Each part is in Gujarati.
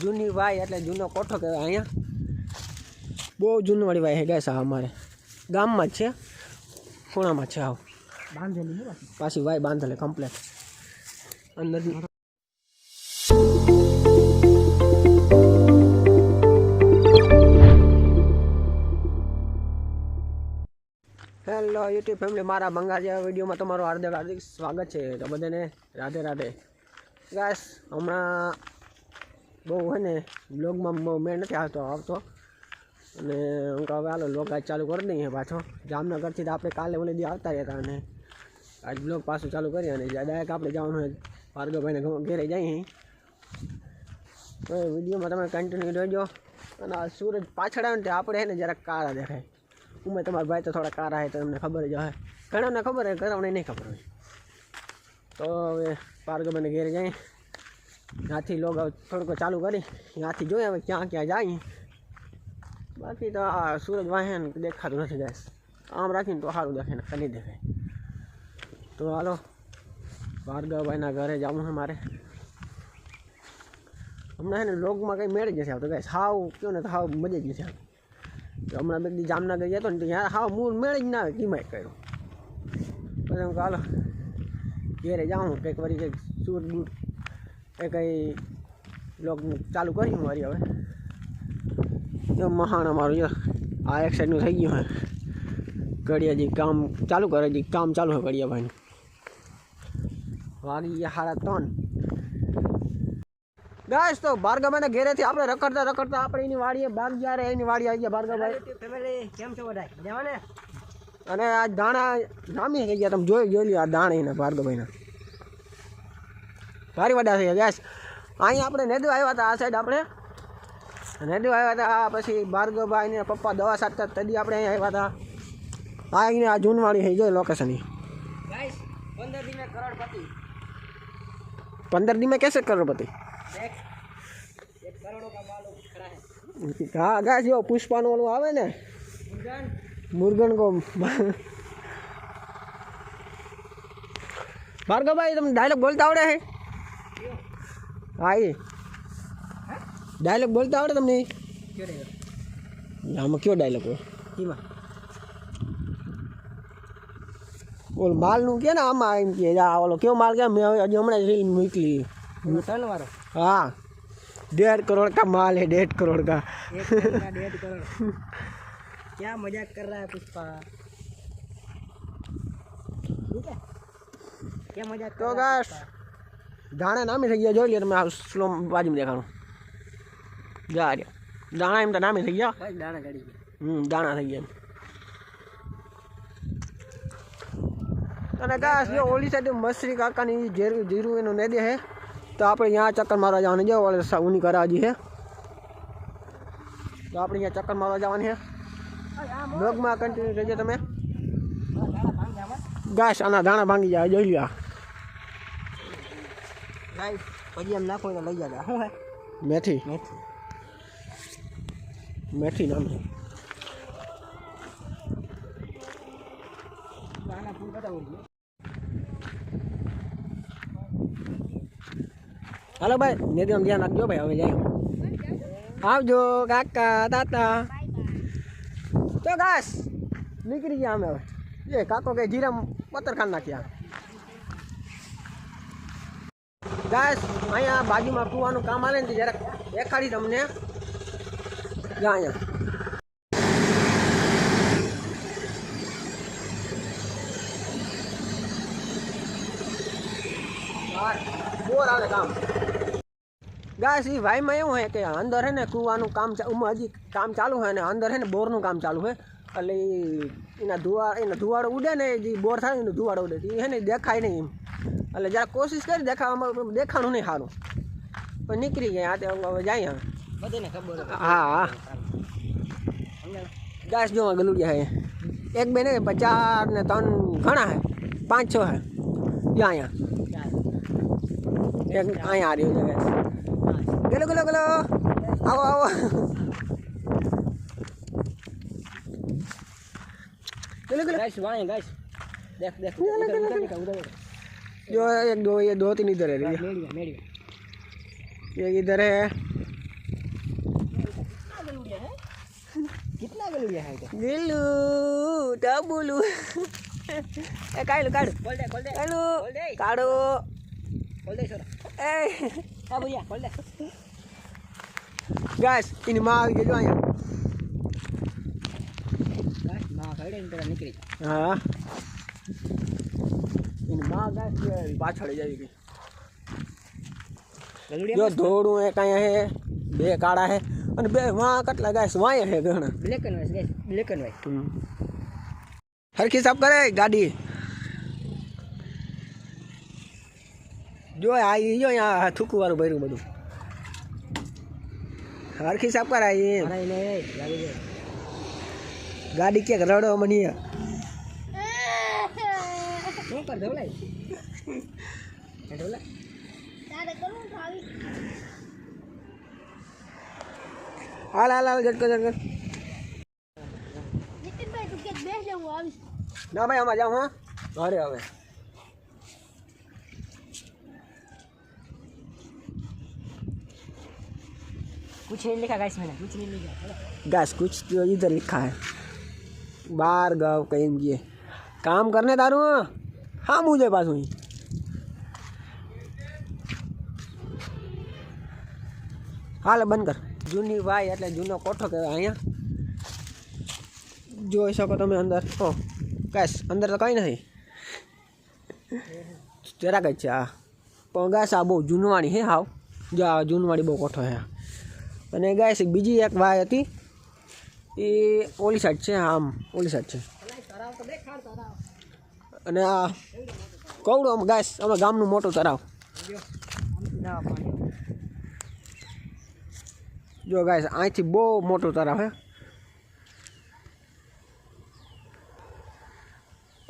જૂની વાય એટલે જૂનો કોઠો કહેવાય અહીંયા બહુ જૂનવાળી વાય હે ગેસ આ અમારે ગામમાં જ છે ખૂણામાં છે આવ બાંધેલી પાછી વાય બાંધેલી કમ્પ્લેટ અંદર હેલો યુટ્યુબ ફેમિલી મારા બંગાળિયા વિડીયોમાં તમારું હાર્દિક હાર્દિક સ્વાગત છે તો બધાને રાધે રાધે ગાસ હમણાં બોહો હે ને બ્લોગ માં મોમે નથી આવતો આવતો અને હવે આલો લોગ આ ચાલુ કર નહી પાછો જામનગર થી આપણે કાલે ઓલે દી આવતા રહેતા અને આજ બ્લોગ પાછો ચાલુ કરી અને જાદાયક આપણે જવાનું છે પાર્ગો ભાઈને ઘમે ઘરે જાય એ તો વિડિયો માં તમે કન્ટિન્યુ જોજો અને આ સૂરજ પાછડન તે આપણે ને જરા કાળા દેખાય હું મે તમાર ભાઈ તો થોડા કાળા છે તમને ખબર જો હે ઘણા ને ખબર હે કરાવણી નહી ખબર હોય તો હવે પાર્ગો મને ઘરે ગઈ ત્યાંથી લોગ થોડુંક ચાલુ કરી ત્યાંથી જોઈએ હવે ક્યાં ક્યાં જાય બાકી તો આ સૂરજ વાહે દેખાતું નથી ગાય આમ રાખીને તો સારું દેખાય ને કરી દેખાય તો હાલો ભાર્ગવભાઈના ઘરે જવું છે મારે હમણાં છે ને લોગમાં કંઈ મેળ જ નથી આવતો ગાય સાવ કયો ને તો સાવ મજા જ નથી આવતી તો હમણાં બે જામનગર જતો ને ત્યાં હાવ મૂળ મેળ જ ના આવે કિમાય કર્યો પછી હું હાલો ઘેરે જાઉં કંઈક વળી કંઈક સૂર બૂટ એ કંઈ બ્લોગ ચાલુ કર્યું મારી હવે જો મહાણ અમારું જો આ એક સાઈડનું થઈ ગયું હોય ઘડિયાજી કામ ચાલુ કરે છે કામ ચાલુ હોય ઘડિયાભાઈનું વાગી ગયા સાડા ત્રણ ગાઈસ તો બારગાભાઈના ઘેરેથી આપણે રખડતા રખડતા આપણે એની વાડીએ બાર જ્યારે એની વાડી આવી ગયા બારગાભાઈ કેમ છો બધા અને આ દાણા નામી થઈ ગયા તમે જોઈ જોઈ લ્યો આ દાણા એના બારગાભાઈના કારીવાડા છે ગેસ અહીં આપણે નેદુ આવ્યા હતા આ સાઈડ આપણે નેદુ આવ્યા હતા પછી ભાર્ગવભાઈને પપ્પા દવા સાટતા તદી આપણે અહીં આવ્યા હતા આ અહીંને આ જૂનવાળી છે જો લોકેશન પંદર દી મેં कैसे કરોડપતિ हाँ गैस जो पुष्पान वालों आवे ने मुर्गन को भार्गव भाई तुम डायलॉग बोलता आवड़े है આવી ડાયલોગ બોલતા આવડે તમને આમાં કયો ડાયલોગ હોય બોલ માલનું કે ને આમાં એમ કે આ ઓલો કેવો માલ કે મેં હજી હમણાં રીલ મોકલી તલવારો હા डेढ़ करोड़ का माल है डेढ़ करोड़ का डेढ़ करोड़ क्या मजाक कर रहा है पुष्पा ठीक है क्या मजाक तो गैस દાણા નામી થઈ ગયા જોઈ લે તમે આ સ્લો બાજુમાં દેખાણું જા રે દાણા એમ તો નામી થઈ ગયા દાણા ચડી ગયા હમ દાણા થઈ ગયા અને કાશ જો ઓલી સાઈડ મસરી કાકાની જેરું જીરું એનું ને દે હે તો આપણે અહીંયા ચક્કર મારવા જવાનું જો ઓલે ઉની કરાજી હે તો આપણે અહીંયા ચક્કર મારવા જવાની હે બ્લોગમાં કન્ટિન્યુ રહેજો તમે ગાશ આના દાણા ભાંગી જાય જોઈ લ્યો લાઈ પછી એમ નાખો એને લઈ જતા શું હે મેથી મેથી મેથી નામ હાલો ભાઈ નેદમ ધ્યાન રાખજો ભાઈ હવે જાય આવજો કાકા દાતા તો ઘાસ નીકળી ગયા અમે હવે એ કાકો કઈ જીરા પથ્થર ખાન નાખ્યા गैस अँ बाजू में कूवा काम आए थे जरा देखाड़ी तमने गाँ भाई मैं है कि अंदर है कूवा काम चा, काम चालू है अंदर है बोर न काम चालू है अल्ले धुआ धुआड़ो उड़े ने जी बोर था धुआड़ो उड़े है देखाय नहीं એટલે જરા કોશિશ કરી દેખાવામાં દેખાણું નહીં સારું પણ નીકળી ગયા આ તે હવે જાય હવે બધાને ખબર હા હા ગાસ જોવા ગલુડિયા હે એક બે ને પચાસ ને ત્રણ ઘણા હે પાંચ છ હે અહીંયા એક અહીંયા આ રહ્યું છે ગેલો ગેલો ગેલો આવો આવો ગેલો ગેલો ગાઈસ વાય ગાઈસ દેખ દેખ ઉધર ઉધર जो एक दो ये दो तीन इधर है ये इधर है कितना गलू है गिल्लू डबुलू ए बोल दे बोल दे बोल दे ए हाँ, भैया बोल दे गाइस इन मां के जो आया गाइस मां खड़े निकली हां ઇન માં ગા કે પાછળ જાય ગઈ જો ધોળું એક અહીંયા હે બે કાળા હે અને બે વાં કેટલા ગાય વાય હે ઘણા black and white black and white હરખી સાફ કરે ગાડી જો આ જો અહીંયા થૂકું વાળું ભર્યું બધું હરખી સાફ કરાય ગાડી ક્યાંક રડો મને શું કર ઢોલાય ઢોલા હાલ હાલ હાલ ઝટકો कुछ नहीं लिखा गाइस मैंने कुछ नहीं लिखा गाइस कुछ तो इधर लिखा है बार गाँव कहीं ये काम करने दारू हां मुझे बात हुई हाल बंद कर जुनी वाई એટલે જુનો કોઠો કે અહિયા જોઈ શકો તમે અંદર છો गाइस અંદર તો काही नहीं तेरा ગઈ ચા પોંગા સાબો જુનવાડી હે આવ જા જુનવાડી બો કોઠો હે અને गाइस બીજી એક વાય હતી ઈ ઓલી સાટ છે આમ ઓલી સાટ છે કરાવ તો બે ખાર તો અને આ કવળો અમે ગાઈસ અમારું ગામનું મોટું તરાવ જો ગાઈસ આઈથી બહુ મોટું તરાવ હે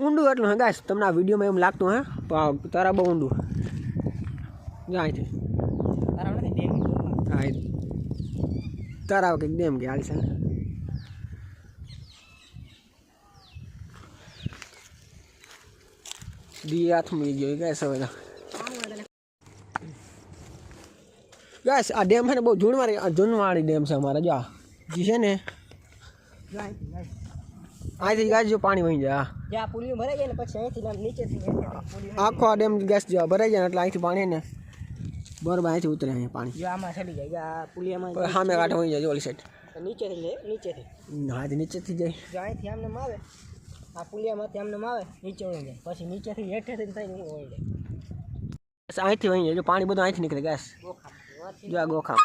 ઊંડું એટલું છે ગાઈસ તમને આ વિડિયોમાં એમ લાગતું હે તરા બહુ ઊંડું જાય છે તરાવને દે આઈ તરાવ કે દે એમ કે આ છે Dia mengijoi guys soalnya. Guys આ ડેમ છે ને બહુ જૂનવાળી જૂનવાળી ડેમ છે અમારા જો આ જે છે ને અહીંથી ગાય જો પાણી વહી જાય આખો આ ડેમ ગેસ જો ભરાઈ જાય એટલે અહીંથી પાણી ને બરોબર અહીંથી ઉતરે અહીં પાણી સામે કાંઠે વહી જાય ઓલી સાઈડ નીચેથી નીચેથી હા નીચેથી જાય અહીંથી આમને મારે આ પુલિયામાંથી આમને આવે નીચે વળી જાય પછી નીચેથી હેઠેથી થઈને હું વળી જાય અહીંથી વહી જાય જો પાણી બધું અહીંથી નીકળે ગેસ જો આ ગોખામ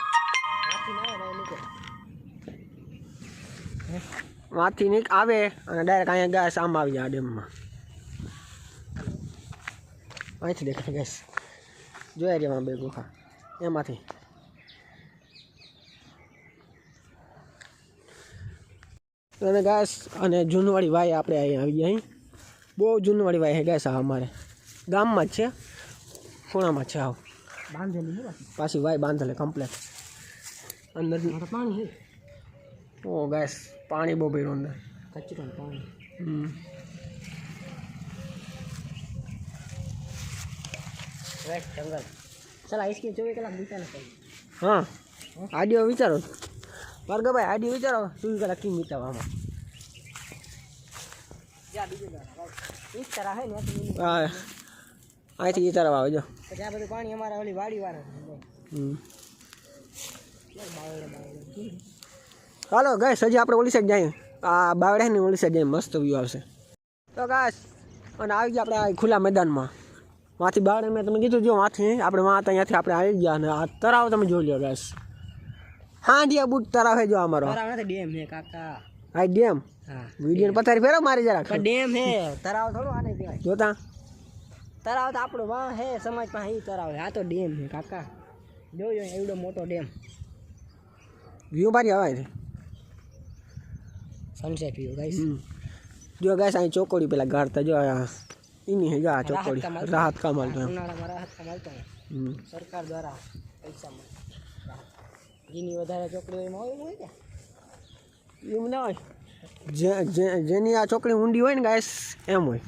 માથી નીક આવે અને ડાયરેક્ટ અહીંયા ગેસ આમ આવી જાય આ ડેમમાં અહીંથી દેખાય ગેસ જોયા રહ્યા બે ગોખા એમાંથી અને ગાઈસ અને જૂનવાડી વાય આપણે આવી ગયા હી બહુ જૂનવાડી વાય હે ગાઈસ આ અમારે ગામમાં છે સોણામાં છે આવ બાંધેલી નથી પાછી વાય બાંધલે કમ્પ્લેટ અંદર પાણી હે ઓ ગાઈસ પાણી બો ભેરું અંદર કચરો પાણી રે સંગલ ચલા આઈસ્ક્રીમ જોય કલાક દીકા ના હ આdio વિચારું બારગા ભાઈ આડી વિચારો સુઈ ગલા કી મીતાવા માં જા બીજો દા એક તરા હે ને આ આ થી તરાવા આવજો કે આ બધું પાણી અમારા ઓલી વાડી વાળા હમ બાર બાર હાલો ગાઈસ અજી આપણે ઓલી સાઈક જાય આ બાગડે ની ઓલી સાઈક જાય મસ્ત વ્યૂ આવશે તો ગાઈસ અને આવી ગયા આપણે આ ખુલા મેદાન માં હાથી બાર મે તમે કીધું જો હાથી આપણે માં અત્યારે અહીંયા થી આપણે આવી ગયા અને આ તરાવ તમે જોઈ લો ગાઈસ हाँ दिया बूट तरह है जो हमारा तरह ना तो डीएम है काका आई डीएम हाँ वीडियो न पता रे फेरा मारे जरा पर डीएम है तरह थोड़ा आने दिया जो था तरह तो आप लोग वहाँ है समझ पाए ही तरह है तो डीएम है काका जो जो ये उड़ा मोटो डीएम व्यू बारी आवाज है सनसेट व्यू गैस जो गैस आई चोकोड़ी पे लग गार था जो राहत जीनी વધારે ચોકડી માં હોય હોય કે જીમ ના જીની આ ચોકડી ઉંડી હોય ને ગાઈસ એમ હોય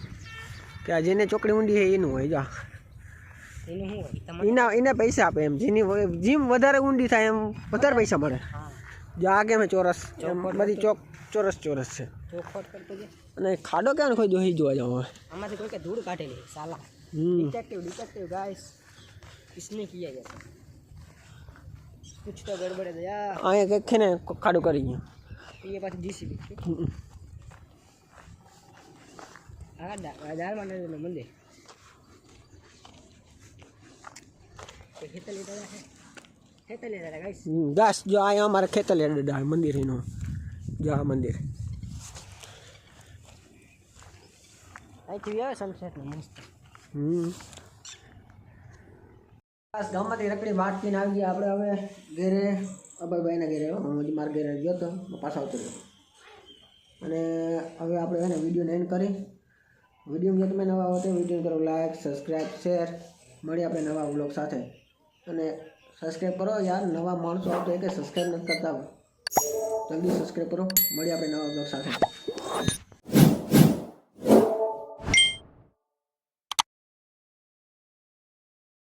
કે આ જની ચોકડી ઉંડી છે એનું હોય જો એનું શું હોય તમારું એના એના પૈસા આપ એમ જીની હોય જીમ વધારે ઉંડી થાય એમ વધારે પૈસા મળે જો આ કેમેરા ચોરસ મધી ચોક ચોરસ ચોરસ છે ચોક પર કરજો અને ખાડો કેન ખોજો હી જોવા જો હવે આમાંથી કોઈ કે ધૂળ કાઢેલી સાલા ટેક ટેક ટેક ગાઈસ किसने किया है कुछ तो गड़बड़ है यार आए के खने खाड़ो कर ये पास जीसीबी आ दाल माने ने मंदे खेत ले दादा है खेत ले दादा गाइस गाइस जो आए हमारा खेत ले दादा मंदिर है नो जो मंदिर आई थी यार सनसेट मस्त हम्म ગામમાંથી રકડી રખડી વાટકીને આવી ગયા આપણે હવે ઘેરે અભયભાઈના ઘેરે હું હજી મારા ઘેરે ગયો હતો પાછા આવતો રહ્યો અને હવે આપણે એને વિડીયોને એન્ડ કરી વિડીયો જો તમે નવા આવો તો વિડીયો કરો લાઇક સબસ્ક્રાઈબ શેર મળી આપણે નવા વ્લોગ સાથે અને સબસ્ક્રાઈબ કરો યાર નવા માણસો આવતો એ કે સબસ્ક્રાઈબ નથી કરતા જલ્દી સબસ્ક્રાઈબ કરો મળી આપણે નવા વ્લોગ સાથે